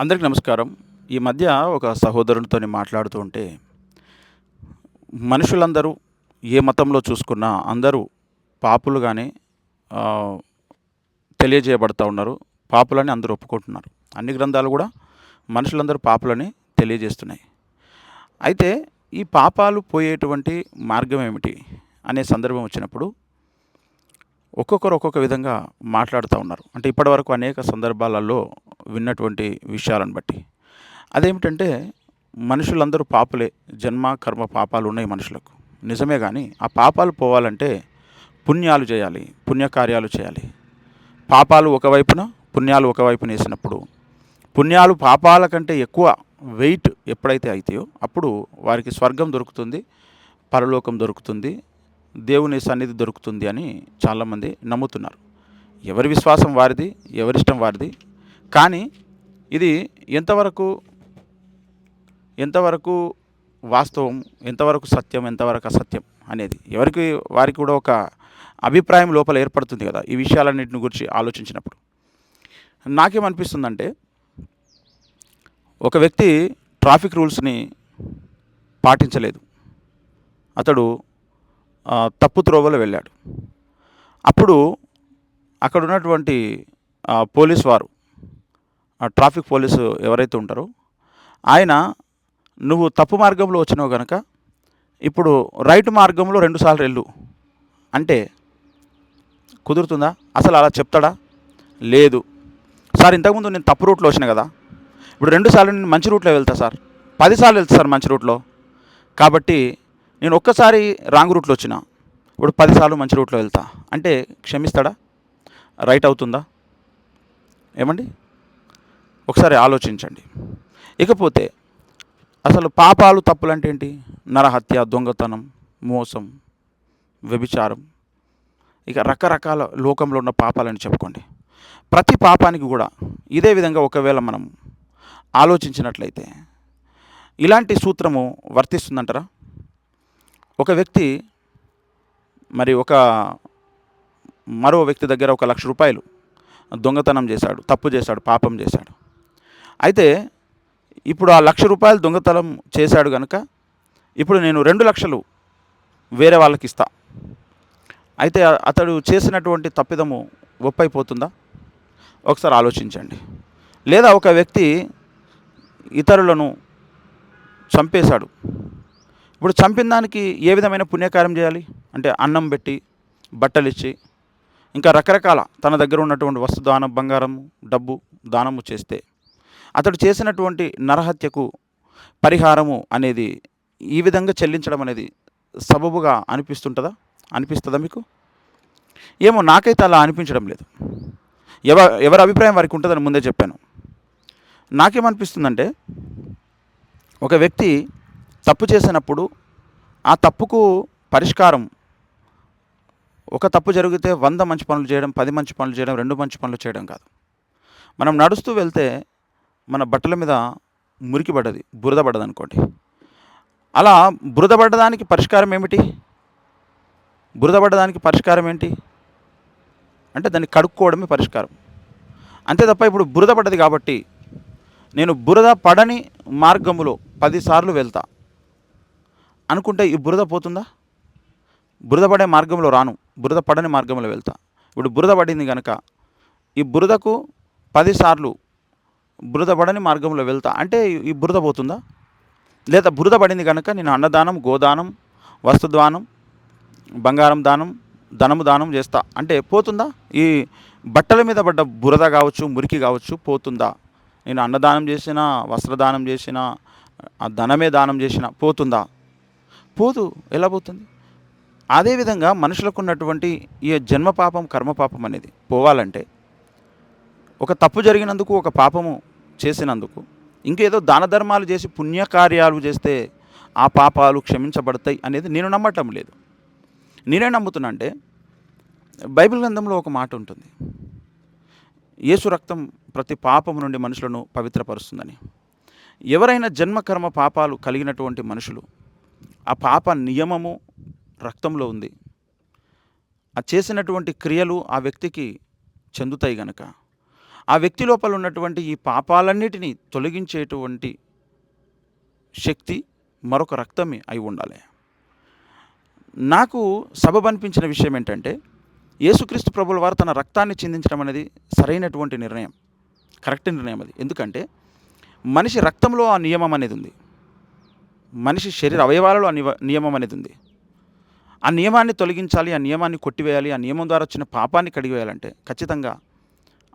అందరికీ నమస్కారం. ఈ మధ్య ఒక సహోదరునితో మాట్లాడుతూ ఉంటే మనుషులందరూ ఏ మతంలో చూసుకున్నా అందరూ పాపులుగానే తెలియజేయబడతా ఉన్నారు. పాపులని అందరూ ఒప్పుకుంటున్నారు. అన్ని గ్రంథాలు కూడా మనుషులందరూ పాపులని తెలియజేస్తున్నాయి. అయితే ఈ పాపాలు పోయేటువంటి మార్గం ఏమిటి అనే సందర్భం వచ్చినప్పుడు ఒక్కొక్కరు ఒక్కొక్క విధంగా మాట్లాడుతూ ఉన్నారు. అంటే ఇప్పటివరకు అనేక సందర్భాలలో విన్నటువంటి విషయాలను బట్టి. అదేమిటంటే మనుషులందరూ పాపులే. జన్మ కర్మ పాపాలు ఉన్నాయి మనుషులకు. నిజమే కానీ ఆ పాపాలు పోవాలంటే పుణ్యాలు చేయాలి పుణ్యకార్యాలు చేయాలి. పాపాలు ఒకవైపున పుణ్యాలు ఒకవైపున వేసినప్పుడు. పుణ్యాలు పాపాల కంటే ఎక్కువ వెయిట్ ఎప్పుడైతే అవుతాయో అప్పుడు వారికి స్వర్గం దొరుకుతుంది పరలోకం దొరుకుతుంది దేవుని సన్నిధి దొరుకుతుంది అని చాలామంది నమ్ముతున్నారు. ఎవరి విశ్వాసం వారిది ఎవరిష్టం వారిది కానీ ఇది ఎంతవరకు ఎంతవరకు వాస్తవం ఎంతవరకు సత్యం ఎంతవరకు అసత్యం అనేది. ఎవరికి వారికి కూడా ఒక అభిప్రాయం లోపల ఏర్పడుతుంది కదా ఈ విషయాలన్నింటిని గురించి ఆలోచించినప్పుడు. నాకేమనిపిస్తుందంటే ఒక వ్యక్తి ట్రాఫిక్ రూల్స్ని పాటించలేదు. అతడు తప్పు త్రోవలో వెళ్ళాడు. అప్పుడు అక్కడ ఉన్నటువంటి పోలీస్ వారు ట్రాఫిక్ పోలీసు ఎవరైతే ఉంటారో ఆయన నువ్వు తప్పు మార్గంలో వచ్చినావు కనుక ఇప్పుడు రైట్ మార్గంలో రెండుసార్లు వెళ్ళు. అంటే కుదురుతుందా? అసలు అలా చెప్తాడా? లేదు. సార్ ఇంతకుముందు నేను తప్పు రూట్లో వచ్చిన కదా ఇప్పుడు రెండు సార్లు నేను మంచి రూట్లో వెళ్తా సార్. పదిసార్లు వెళ్తా సార్ మంచి రూట్లో. కాబట్టి నేను ఒక్కసారి రాంగ్ రూట్లో వచ్చిన ఇప్పుడు పదిసార్లు మంచి రూట్లో వెళ్తా. అంటే క్షమిస్తాడా? రైట్ అవుతుందా? ఏమండి? ఒకసారి ఆలోచించండి. ఇకపోతే అసలు పాపాలు తప్పులు అంటే ఏంటి? నరహత్య దొంగతనం మోసం వ్యభిచారం. ఇక రకరకాల లోకంలో ఉన్న పాపాలని చెప్పుకోండి. ప్రతి పాపానికి కూడా ఇదే విధంగా ఒకవేళ మనం ఆలోచించినట్లయితే ఇలాంటి సూత్రము వర్తిస్తుందంటారా? ఒక వ్యక్తి మరి ఒక మరో వ్యక్తి దగ్గర ఒక లక్ష రూపాయలు దొంగతనం చేశాడు తప్పు చేశాడు పాపం చేశాడు. అయితే ఇప్పుడు ఆ లక్ష రూపాయలు దొంగతనం చేశాడు కనుక ఇప్పుడు నేను రెండు లక్షలు వేరే వాళ్ళకి ఇస్తా. అయితే అతడు చేసినటువంటి తప్పిదము ఒప్పైపోతుందా? ఒకసారి ఆలోచించండి. లేదా ఒక వ్యక్తి ఇతరులను చంపేశాడు. ఇప్పుడు చంపిన దానికి ఏ విధమైన పుణ్యకార్యం చేయాలి? అంటే అన్నం పెట్టి బట్టలు ఇచ్చి ఇంకా రకరకాల తన దగ్గర ఉన్నటువంటి వస్తు దానం బంగారం డబ్బు దానము చేస్తే అతడు చేసినటువంటి నరహత్యకు పరిహారము అనేది ఈ విధంగా చెల్లించడం అనేది సబబుగా అనిపిస్తుంటుందా? అనిపిస్తుందా మీకు? ఏమో నాకైతే అలా అనిపించడం లేదు. ఎవ ఎవరి అభిప్రాయం వారికి ఉంటుందని ముందే చెప్పాను. నాకేమనిపిస్తుందంటే ఒక వ్యక్తి తప్పు చేసినప్పుడు ఆ తప్పుకు పరిష్కారం ఒక తప్పు జరిగితే వంద మంచి పనులు చేయడం పది మంచి పనులు చేయడం రెండు మంచి పనులు చేయడం కాదు. మనం నడుస్తూ వెళ్తే మన బట్టల మీద మురికి పడ్డది బురద పడ్డది అనుకోండి అలా బురద పడ్డదానికి పరిష్కారం ఏమిటి? బురద పడ్డదానికి పరిష్కారం ఏంటి? అంటే దాన్ని కడుక్కోవడమే పరిష్కారం. అంతే తప్ప ఇప్పుడు బురద పడ్డది కాబట్టి నేను బురద పడని మార్గములో పదిసార్లు వెళ్తా. అనుకుంటే ఈ బురద పోతుందా? బురద పడే మార్గంలో రాను బురద పడని మార్గంలో వెళ్తా. ఇప్పుడు బురద పడింది కనుక ఈ బురదకు పదిసార్లు బురద పడని మార్గంలో వెళ్తా. అంటే ఈ బురద పోతుందా? లేదా బురద పడింది కనుక నేను అన్నదానం గోదానం వస్తుదానం బంగారం దానం ధనము దానం చేస్తా. అంటే పోతుందా? ఈ బట్టల మీద పడ్డ బురద కావచ్చు మురికి కావచ్చు పోతుందా? నేను అన్నదానం చేసిన వస్త్రదానం చేసిన ఆ ధనమే దానం చేసిన పోతుందా? పోదు. ఎలా పోతుంది? అదేవిధంగా మనుషులకు ఉన్నటువంటి ఈ జన్మ పాపం కర్మ పాపం అనేది పోవాలంటే ఒక తప్పు జరిగినందుకు ఒక పాపము చేసినందుకు. ఇంకేదో దాన ధర్మాలు చేసి పుణ్యకార్యాలు చేస్తే ఆ పాపాలు క్షమించబడతాయి అనేది నేను నమ్మటం లేదు. నేనే నమ్ముతున్నా అంటే బైబిల్ గ్రంథంలో ఒక మాట ఉంటుంది. యేసు రక్తం ప్రతి పాపము నుండి మనుషులను పవిత్రపరుస్తుందని. ఎవరైనా జన్మకర్మ పాపాలు కలిగినటువంటి మనుషులు ఆ పాప నియమము రక్తంలో ఉంది. ఆ చేసినటువంటి క్రియలు ఆ వ్యక్తికి చెందుతాయి గనక. ఆ వ్యక్తి లోపల ఉన్నటువంటి ఈ పాపాలన్నిటినీ తొలగించేటువంటి శక్తి మరొక రక్తమే అయి ఉండాలి. నాకు సబబు అనిపించిన విషయం ఏంటంటే యేసుక్రీస్తు ప్రభుల వారు తన రక్తాన్ని చిందించడం అనేది సరైనటువంటి నిర్ణయం కరెక్ట్ నిర్ణయం అది. ఎందుకంటే మనిషి రక్తంలో ఆ నియమం అనేది ఉంది. మనిషి శరీర అవయవాలలో ఆ నివ- నియమం అనేది ఉంది. ఆ నియమాన్ని తొలగించాలి ఆ నియమాన్ని కొట్టివేయాలి ఆ నియమం ద్వారా వచ్చిన పాపాన్ని కడిగివేయాలంటే ఖచ్చితంగా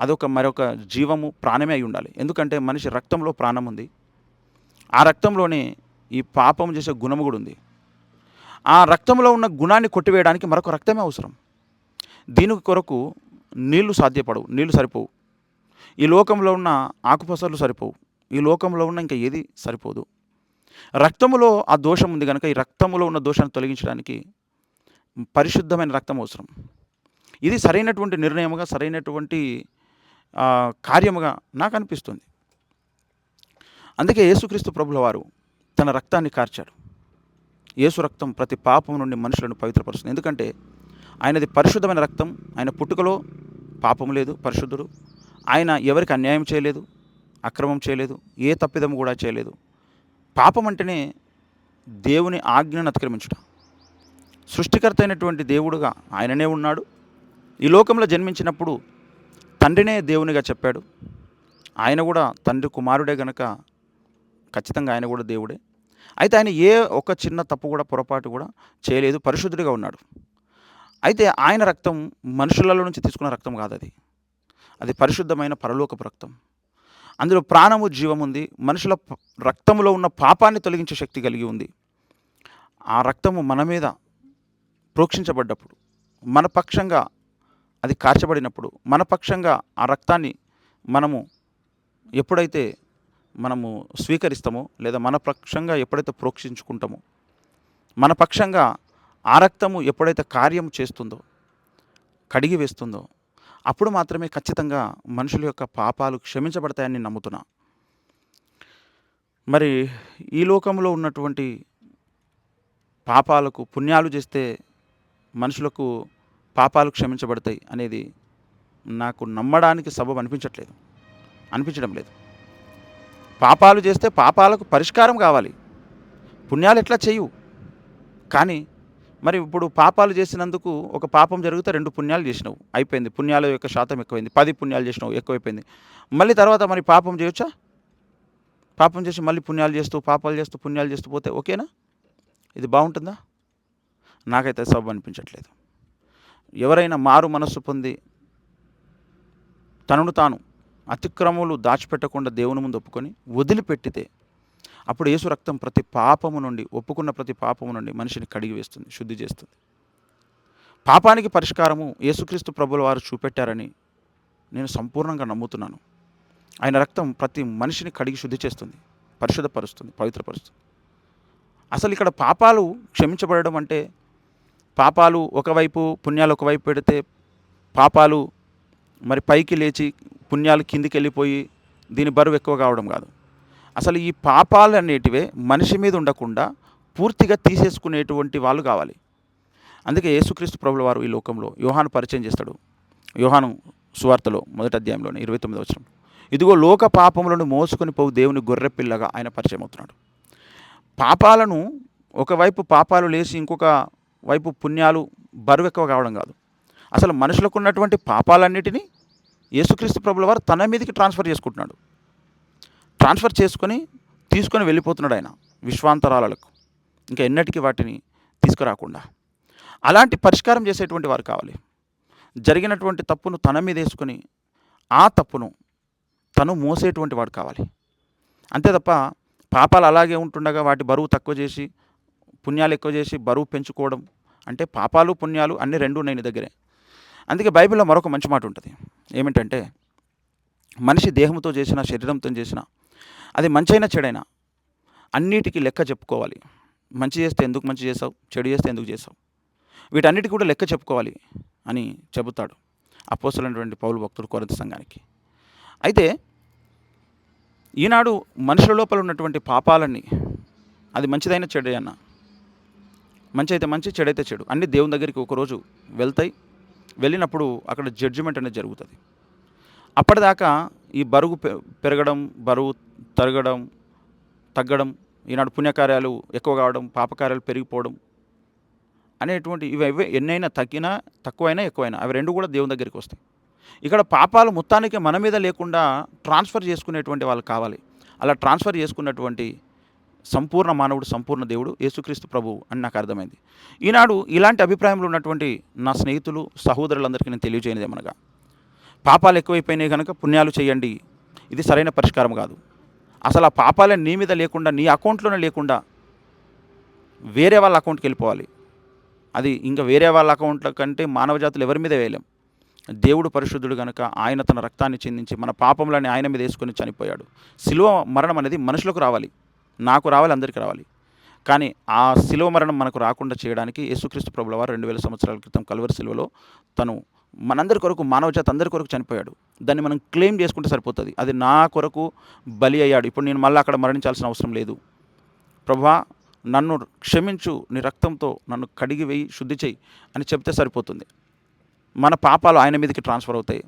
అదొక మరొక జీవము ప్రాణమే అయి ఉండాలి. ఎందుకంటే మనిషి రక్తంలో ప్రాణం ఉంది. ఆ రక్తంలోనే ఈ పాపం చేసే గుణము కూడా ఉంది. ఆ రక్తంలో ఉన్న గుణాన్ని కొట్టివేయడానికి మరొక రక్తమే అవసరం. దీని కొరకు నీళ్ళు సాధ్యపడవు నీళ్ళు సరిపోవు. ఈ లోకంలో ఉన్న ఆకుపసర్లు సరిపోవు ఈ లోకంలో ఉన్న ఇంకా ఏది సరిపోదు. రక్తములో ఆ దోషం ఉంది కనుక ఈ రక్తములో ఉన్న దోషాన్ని తొలగించడానికి పరిశుద్ధమైన రక్తం అవసరం. ఇది సరైనటువంటి నిర్ణయముగా సరైనటువంటి కార్యముగా నాకు అనిపిస్తుంది అందుకే యేసుక్రీస్తు ప్రభుల వారు తన రక్తాన్ని కార్చాడు యేసు రక్తం ప్రతి పాపం నుండి మనుషులను పవిత్రపరుస్తుంది. ఎందుకంటే ఆయనది పరిశుద్ధమైన రక్తం ఆయన పుట్టుకలో పాపం లేదు పరిశుద్ధుడు. ఆయన ఎవరికి అన్యాయం చేయలేదు అక్రమం చేయలేదు ఏ తప్పిదము కూడా చేయలేదు. పాపం అంటేనే దేవుని ఆజ్ఞను అతిక్రమించుట. సృష్టికర్త అయినటువంటి దేవుడుగా ఆయననే ఉన్నాడు. ఈ లోకంలో జన్మించినప్పుడు తండ్రినే దేవునిగా చెప్పాడు. ఆయన కూడా తండ్రి కుమారుడే గనక ఖచ్చితంగా ఆయన కూడా దేవుడే. అయితే ఆయన ఏ ఒక చిన్న తప్పు కూడా పొరపాటు కూడా చేయలేదు. పరిశుద్ధుడిగా ఉన్నాడు. అయితే ఆయన రక్తం మనుషులలో నుంచి తీసుకున్న రక్తం కాదు అది. అది పరిశుద్ధమైన పరలోకపు రక్తం. అందులో ప్రాణము జీవం ఉంది. మనుషుల రక్తంలో రక్తములో ఉన్న పాపాన్ని తొలగించే శక్తి కలిగి ఉంది. ఆ రక్తము మన మీద ప్రోక్షించబడ్డప్పుడు మన పక్షంగా అది కార్చబడినప్పుడు మన పక్షంగా ఆ రక్తాన్ని మనము ఎప్పుడైతే మనము స్వీకరిస్తామో లేదా మన పక్షంగా ఎప్పుడైతే ప్రోక్షించుకుంటామో మన పక్షంగా ఆ రక్తము ఎప్పుడైతే కార్యం చేస్తుందో కడిగి వేస్తుందో అప్పుడు మాత్రమే ఖచ్చితంగా మనుషుల యొక్క పాపాలు క్షమించబడతాయని నమ్ముతున్నా. మరి ఈ లోకంలో ఉన్నటువంటి పాపాలకు పుణ్యాలు చేస్తే మనుషులకు పాపాలు క్షమించబడతాయి అనేది నాకు నమ్మడానికి సబబు అనిపించట్లేదు. అనిపించడం లేదు. పాపాలు చేస్తే పాపాలకు పరిష్కారం కావాలి. పుణ్యాలు ఎట్లా చేయు? కానీ మరి ఇప్పుడు పాపాలు చేసినందుకు ఒక పాపం జరిగితే రెండు పుణ్యాలు చేసినావు. అయిపోయింది. పుణ్యాల యొక్క శాతం ఎక్కువైంది. పది పుణ్యాలు చేసినావు. ఎక్కువైపోయింది. మళ్ళీ తర్వాత మరి పాపం చేయొచ్చా? పాపం చేసి మళ్ళీ పుణ్యాలు చేస్తూ పాపాలు చేస్తూ పుణ్యాలు చేస్తూ పోతే ఓకేనా? ఇది బాగుంటుందా? నాకైతే సబ్ అనిపించట్లేదు. ఎవరైనా మారు మనస్సు పొంది తనను తాను అతిక్రమములు దాచిపెట్టకుండా దేవుని ముందు ఒప్పుకొని వదిలిపెట్టితే అప్పుడు యేసు రక్తం ప్రతి పాపము నుండి ఒప్పుకున్న ప్రతి పాపము నుండి మనిషిని కడిగి వేస్తుంది శుద్ధి చేస్తుంది. పాపానికి పరిష్కారము యేసుక్రీస్తు ప్రభుల వారు చూపెట్టారని నేను సంపూర్ణంగా నమ్ముతున్నాను. ఆయన రక్తం ప్రతి మనిషిని కడిగి శుద్ధి చేస్తుంది పరిశుద్ధపరుస్తుంది పవిత్రపరుస్తుంది. అసలు ఇక్కడ పాపాలు క్షమించబడడం అంటే పాపాలు ఒకవైపు పుణ్యాలు ఒకవైపు పెడితే పాపాలు మరి పైకి లేచి పుణ్యాలు కిందికి వెళ్ళిపోయి దీని బరువు ఎక్కువ కావడం కాదు. అసలు ఈ పాపాలు అనేటివే మనిషి మీద ఉండకుండా పూర్తిగా తీసేసుకునేటువంటి వాళ్ళు కావాలి. అందుకే యేసుక్రీస్తు ప్రభుల వారు ఈ లోకంలో యోహాను పరిచయం చేస్తాడు. యోహాను సువార్తలో మొదటి అధ్యాయంలోనే ఇరవై తొమ్మిది వచ్చిన ఇదిగో లోక పాపములను మోసుకొని పోవు దేవుని గొర్రె పిల్లగా ఆయన పరిచయం అవుతున్నాడు. పాపాలను ఒకవైపు పాపాలు లేచి ఇంకొక వైపు పుణ్యాలు బరువు ఎక్కువ కావడం కాదు. అసలు మనుషులకు ఉన్నటువంటి పాపాలన్నిటినీ యేసుక్రీస్తు ప్రభుల వారు తన మీదకి ట్రాన్స్ఫర్ చేసుకుంటున్నాడు. ట్రాన్స్ఫర్ చేసుకొని తీసుకొని వెళ్ళిపోతున్నాడు ఆయన విశ్వాంతరాలకు. ఇంకా ఎన్నటికీ వాటిని తీసుకురాకుండా. అలాంటి పరిష్కారం చేసేటువంటి వారు కావాలి. జరిగినటువంటి తప్పును తన మీద వేసుకొని ఆ తప్పును తను మోసేటువంటి వాడు కావాలి. అంతే తప్ప పాపాలు అలాగే ఉంటుండగా వాటి బరువు తక్కువ చేసి పుణ్యాలు ఎక్కువ చేసి బరువు పెంచుకోవడం అంటే పాపాలు పుణ్యాలు అన్ని రెండు ఉన్నాయి నీ దగ్గరే. అందుకే బైబిల్లో మరొక మంచి మాట ఉంటుంది. ఏమిటంటే మనిషి దేహంతో చేసిన శరీరంతో చేసిన అది మంచైనా చెడైనా అన్నిటికీ లెక్క చెప్పుకోవాలి. మంచి చేస్తే ఎందుకు మంచి చేసావు చెడు చేస్తే ఎందుకు చేసావు వీటన్నిటికీ కూడా లెక్క చెప్పుకోవాలి అని చెబుతాడు అపోసలైనటువంటి పౌలు భక్తుడు కొరత సంఘానికి. అయితే ఈనాడు మనుషుల లోపల ఉన్నటువంటి పాపాలన్నీ అది మంచిదైన చెడు అన్న మంచి అయితే మంచి చెడు అయితే చెడు. అన్ని దేవుని దగ్గరికి ఒకరోజు వెళ్తాయి. వెళ్ళినప్పుడు అక్కడ జడ్జిమెంట్ అనేది జరుగుతుంది. అప్పటిదాకా ఈ బరువు పెరగడం బరువు తరగడం తగ్గడం ఈనాడు పుణ్యకార్యాలు ఎక్కువ కావడం పాపకార్యాలు పెరిగిపోవడం అనేటువంటి ఇవి అవి ఎన్నైనా తగ్గినా తక్కువైనా ఎక్కువైనా అవి రెండు కూడా దేవుని దగ్గరికి వస్తాయి. ఇక్కడ పాపాలు మొత్తానికి మన మీద లేకుండా ట్రాన్స్ఫర్ చేసుకునేటువంటి వాళ్ళు కావాలి. అలా ట్రాన్స్ఫర్ చేసుకున్నటువంటి సంపూర్ణ మానవుడు సంపూర్ణ దేవుడు యేసుక్రీస్తు ప్రభు అని నాకు అర్థమైంది. ఈనాడు ఇలాంటి అభిప్రాయంలో ఉన్నటువంటి నా స్నేహితులు సహోదరులందరికీ నేను తెలియజేయనిది ఏమనగా పాపాలు ఎక్కువైపోయినాయి కనుక పుణ్యాలు చేయండి. ఇది సరైన పరిష్కారం కాదు. అసలు ఆ పాపాలే నీ మీద లేకుండా నీ అకౌంట్లోనే లేకుండా వేరే వాళ్ళ అకౌంట్కి వెళ్ళిపోవాలి. అది ఇంకా వేరే వాళ్ళ అకౌంట్ల కంటే మానవ జాతులు ఎవరి మీద వేయలేం. దేవుడు పరిశుద్ధుడు కనుక ఆయన తన రక్తాన్ని చెందించి మన పాపంలోని ఆయన మీద వేసుకొని చనిపోయాడు. సిలువ మరణం అనేది మనుషులకు రావాలి. నాకు రావాలి అందరికీ రావాలి. కానీ ఆ శిలువ మరణం మనకు రాకుండా చేయడానికి యేసుక్రీస్తు ప్రభుల వారు రెండు వేల సంవత్సరాల క్రితం కలువరి శిలువలో తను మనందరి కొరకు మానవ జాతి అందరి కొరకు చనిపోయాడు. దాన్ని మనం క్లెయిమ్ చేసుకుంటే సరిపోతుంది. అది నా కొరకు బలి అయ్యాడు. ఇప్పుడు నేను మళ్ళీ అక్కడ మరణించాల్సిన అవసరం లేదు. ప్రభా నన్ను క్షమించు నీ రక్తంతో నన్ను కడిగి వేయి శుద్ధి చేయి అని చెప్తే సరిపోతుంది. మన పాపాలు ఆయన మీదకి ట్రాన్స్ఫర్ అవుతాయి.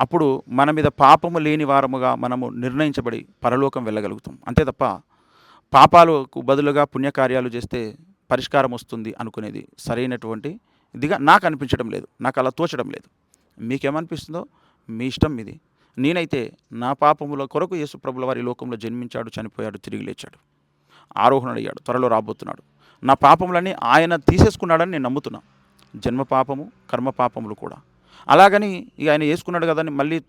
అప్పుడు మన మీద పాపము లేని వారముగా మనము నిర్ణయించబడి పరలోకం వెళ్ళగలుగుతాం. అంతే తప్ప పాపాలకు బదులుగా పుణ్యకార్యాలు చేస్తే పరిష్కారం వస్తుంది అనుకునేది సరైనటువంటి ఇదిగా నాకు అనిపించడం లేదు. నాకు అలా తోచడం లేదు. మీకేమనిపిస్తుందో? మీ ఇష్టం ఇది. నేనైతే నా పాపముల కొరకు యేసు ప్రభుల వారి లోకంలో జన్మించాడు చనిపోయాడు తిరిగి లేచాడు. ఆరోహణుడయ్యాడు త్వరలో రాబోతున్నాడు. నా పాపములన్నీ ఆయన తీసేసుకున్నాడని నేను నమ్ముతున్నా. జన్మ పాపము కర్మ పాపములు కూడా. అలాగని ఇక ఆయన వేసుకున్నాడు కదని మళ్ళీ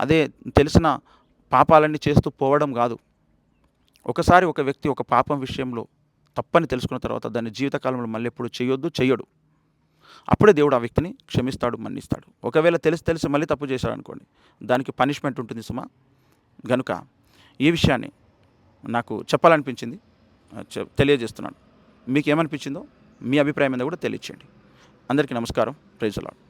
అదే తెలిసిన పాపాలన్నీ చేస్తూ పోవడం కాదు. ఒకసారి ఒక వ్యక్తి ఒక పాపం విషయంలో తప్పని తెలుసుకున్న తర్వాత దాన్ని జీవితకాలంలో మళ్ళీ ఎప్పుడు చేయొద్దు చెయ్యడు. అప్పుడే దేవుడు ఆ వ్యక్తిని క్షమిస్తాడు మన్నిస్తాడు. ఒకవేళ తెలిసి తెలిసి మళ్ళీ తప్పు చేశాడు అనుకోండి దానికి పనిష్మెంట్ ఉంటుంది సుమా. గనుక ఈ విషయాన్ని నాకు చెప్పాలనిపించింది తెలియజేస్తున్నాను. మీకు ఏమనిపించిందో మీ అభిప్రాయం మీద కూడా తెలియచేయండి. అందరికీ నమస్కారం. ప్రైజ్ అలాడ్